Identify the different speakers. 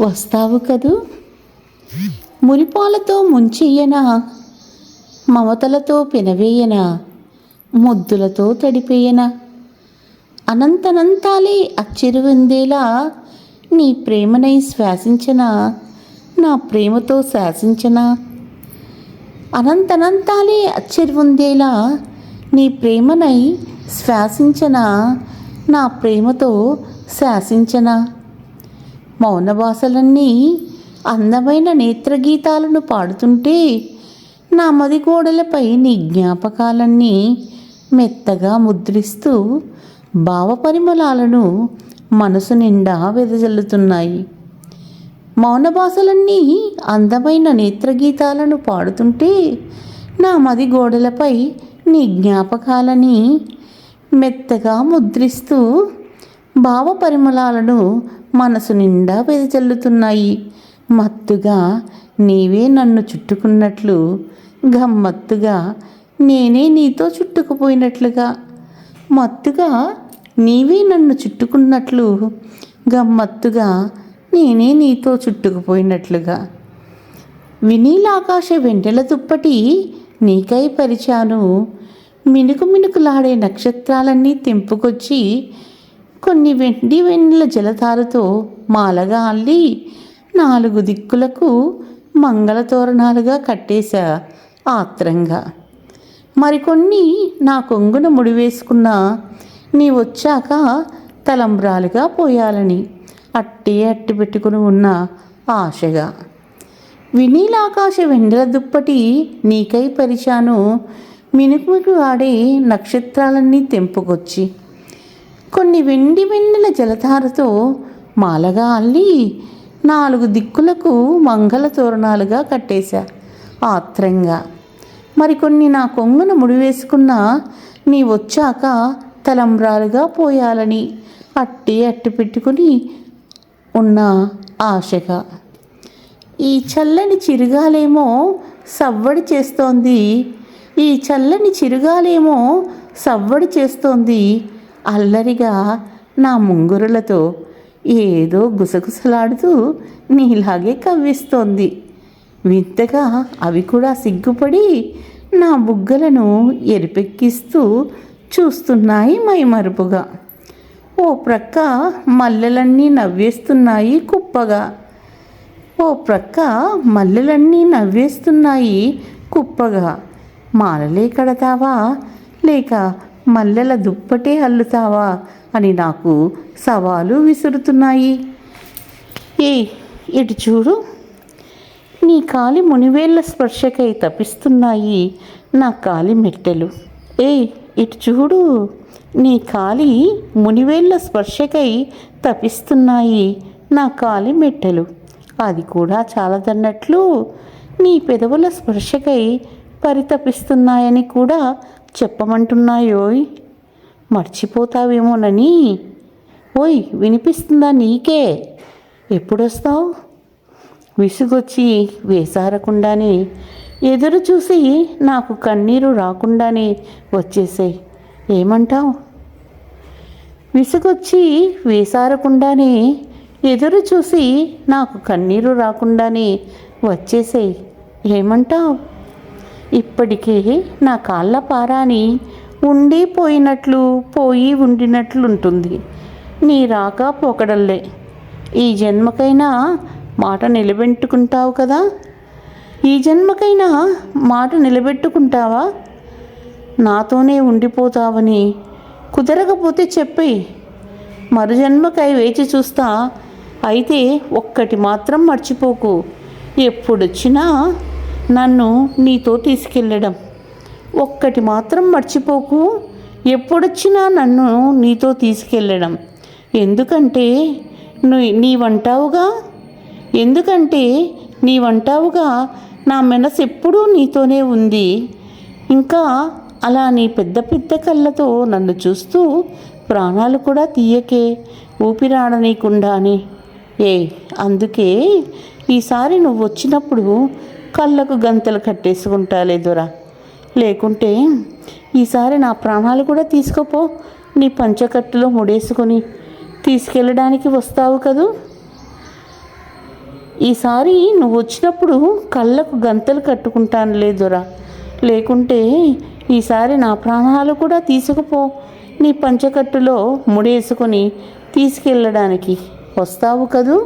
Speaker 1: వస్తావు కదూ? మురిపాలతో ముంచెయ్యనా? మమతలతో పినవేయనా? ముద్దులతో తడిపేయనా? అనంతనంతాలే అచ్చిరువిందేలా నీ ప్రేమనై శ్వాసించనా? నా ప్రేమతో శాసించనా? అనంతనంతాలే అచ్చెరువుందేలా నీ ప్రేమనై శ్వాసించనా? నా ప్రేమతో శాసించనా? మౌనభాషలన్నీ అందమైన నేత్రగీతాలను పాడుతుంటే నా మది గోడలపై నీ జ్ఞాపకాలన్నీ మెత్తగా ముద్రిస్తూ భావపరిమళాలను మనసు నిండా వెదజల్లుతున్నాయి. మౌనభాషలన్నీ అందమైన నేత్రగీతాలను పాడుతుంటే నా మది గోడలపై నీ జ్ఞాపకాలని మెత్తగా ముద్రిస్తూ భావ పరిమళాలను మనసు నిండా వెదజల్లుతున్నాయి. మత్తుగా నీవే నన్ను చుట్టుకున్నట్లు గమ్మత్తుగా నేనే నీతో చుట్టుకుపోయినట్లుగా. మత్తుగా నీవే నన్ను చుట్టుకున్నట్లు గమ్మత్తుగా నేనే నీతో చుట్టుకుపోయినట్లుగా. వినీలాకాశ వెంటెల దుప్పటి నీకై పరిచాను. మినుకు మినుకులాడే నక్షత్రాలన్నీ తెంపుకొచ్చి కొన్ని వెండి వెన్నెల జలధారతో మాలగా అల్లి నాలుగు దిక్కులకు మంగళ తోరణాలుగా కట్టేశా ఆత్రంగా. మరికొన్ని నా కొంగున ముడివేసుకున్న నీ వచ్చాక తలంబ్రాలుగా పోయాలని అట్టి అట్టి పెట్టుకుని ఉన్న ఆశగా. వినీలాకాశ వెండల దుప్పటి నీకై పరిచాను మినుకుమికు ఆడే నక్షత్రాలన్నీ తెంపుకొచ్చి కొన్ని వెండి వెన్నెల జలధారతో మాలగా అల్లి నాలుగు దిక్కులకు మంగళ తోరణాలుగా కట్టేశా. ఆత్రంగా. మరికొన్ని నా కొంగున ముడివేసుకున్న నీ వచ్చాక తలంబ్రాలుగా పోయాలని అట్టి అట్టి పెట్టుకుని ఉన్న ఆశగా. ఈ చల్లని చిరుగాలేమో సవ్వడి చేస్తోంది. ఈ చల్లని చిరుగాలేమో సవ్వడి చేస్తోంది. అల్లరిగా నా ముంగురులతో ఏదో గుసగుసలాడుతూ నీలాగే కవ్విస్తోంది. వింతగా అవి కూడా సిగ్గుపడి నా బుగ్గలను ఎరిపెక్కిస్తూ చూస్తున్నాయి మైమరుపుగా. ఓ ప్రక్క మల్లెలన్నీ నవ్వేస్తున్నాయి కుప్పగా. ఓ ప్రక్క మల్లెలన్నీ నవ్వేస్తున్నాయి కుప్పగా. మాలలే కడతావా? లేక మల్లెల దుప్పటే అల్లుతావా అని నాకు సవాలు విసురుతున్నాయి. ఏ ఇటు చూడు. నీ కాలి మునివేళ్ళ స్పర్శకై తపిస్తున్నాయి నా కాలి మెట్టెలు. ఏ ఇటు చూడు. నీ కాలి మునివేళ్ళ స్పర్శకై తపిస్తున్నాయి నా కాలి మెట్టెలు. అది కూడా చాలదన్నట్లు నీ పెదవుల స్పర్శకై పరితపిస్తున్నాయని కూడా చెప్పమంటున్నాయోయ్? మర్చిపోతావేమోనని? ఓయ్ వినిపిస్తుందా నీకే? ఎప్పుడొస్తావు? విసుగొచ్చి వేసారకుండానే ఎదురు చూసి నాకు కన్నీరు రాకుండానే వచ్చేసాయి. ఏమంటావు? విసుగొచ్చి వేసారకుండానే ఎదురు చూసి నాకు కన్నీరు రాకుండానే వచ్చేసాయి. ఏమంటావు? ఇప్పటికే నా కాళ్ళ పారాని ఉండి పోయినట్లు పోయి ఉండినట్లుంటుంది. నీ రాక పోకడల్లే. ఈ జన్మకైనా మాట నిలబెట్టుకుంటావు కదా? ఈ జన్మకైనా మాట నిలబెట్టుకుంటావా? నాతోనే ఉండిపోతావని కుదరకపోతే చెప్పి మరుజన్మకై వేచి చూస్తా అయితే ఒక్కటి మాత్రం మర్చిపోకు. ఎప్పుడొచ్చినా నన్ను నీతో తీసుకెళ్ళడం. ఒక్కటి మాత్రం మర్చిపోకు. ఎప్పుడొచ్చినా నన్ను నీతో తీసుకెళ్ళడం. ఎందుకంటే నువ్వు నీవంటావుగా? ఎందుకంటే నీవంటావుగా నా మనసు ఎప్పుడూ నీతోనే ఉంది. ఇంకా అలా నీ పెద్ద పెద్ద కళ్ళతో నన్ను చూస్తూ ప్రాణాలు కూడా తీయకే. ఊపిరాడనీకుండాని ఏ అందుకే ఈసారి నువ్వు వచ్చినప్పుడు కళ్ళకు గంతలు కట్టేసుకుంటాలే దొరా. లేకుంటే ఈసారి నా ప్రాణాలు కూడా తీసుకుపో. నీ పంచకట్టులో ముడేసుకొని తీసుకెళ్ళడానికి వస్తావు కదూ? ఈసారి నువ్వు వచ్చినప్పుడు కళ్ళకు గంతలు కట్టుకుంటాను లేదురా లేకుంటే ఈసారి నా ప్రాణాలు కూడా తీసుకుపో. నీ పంచకట్టులో ముడేసుకొని తీసుకెళ్ళడానికి వస్తావు కదూ?